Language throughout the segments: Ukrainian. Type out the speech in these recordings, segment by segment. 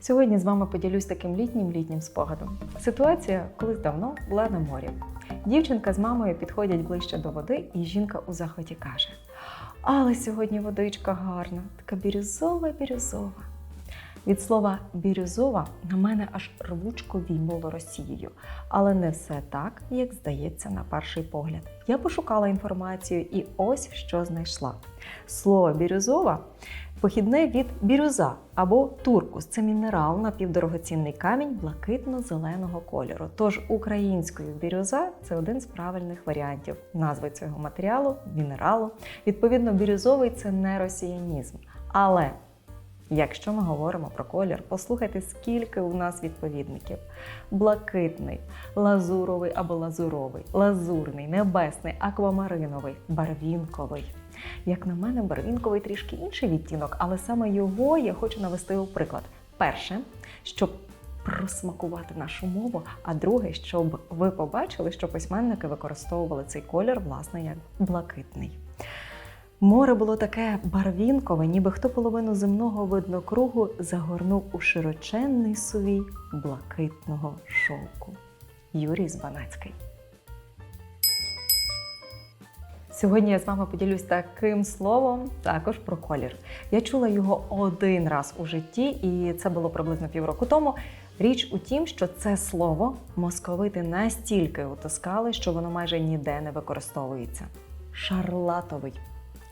Сьогодні з вами поділюсь таким літнім літнім спогадом. Ситуація колись давно була на морі. Дівчинка з мамою підходять ближче до води, і жінка у захваті каже: Але сьогодні водичка гарна, така бірюзова, бірюзова. Від слова бірюзова на мене аж рвучко війнуло Росією, але не все так, як здається на перший погляд. Я пошукала інформацію і ось що знайшла. Слово бірюзова похідне від бірюза або туркус. Це мінерал, напівдорогоцінний камінь блакитно-зеленого кольору. Тож українською бірюза це один з правильних варіантів назви цього матеріалу, мінералу. Відповідно, бірюзовий це не росіянізм. Але Якщо ми говоримо про колір, послухайте, скільки у нас відповідників: блакитний, лазуровий або лазуровий, лазурний, небесний, аквамариновий, барвінковий. Як на мене, барвінковий трішки інший відтінок, але саме його я хочу навести у приклад. Перше, щоб просмакувати нашу мову, а друге, щоб ви побачили, що письменники використовували цей колір, власне, як блакитний. Море було таке барвінкове, ніби хто половину земного виднокругу загорнув у широченний сувій блакитного шовку. Юрій Збанацький. Сьогодні я з вами поділюсь таким словом, також про колір. Я чула його один раз у житті, і це було приблизно півроку тому. Річ у тім, що це слово московити настільки утискали, що воно майже ніде не використовується. Шарлатовий.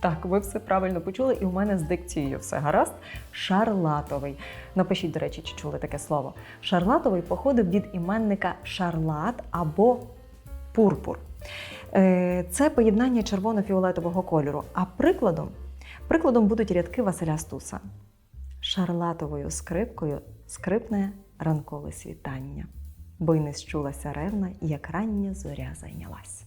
Так, ви все правильно почули, і у мене з дикцією все гаразд. Шарлатовий. Напишіть, до речі, чи чули таке слово. Шарлатовий походив від іменника шарлат або пурпур. Е, Це поєднання червоно-фіолетового кольору. А прикладом, прикладом будуть рядки Василя Стуса. Шарлатовою скрипкою скрипне ранкове світання, бо й не щулася ревна, як рання зоря зайнялась.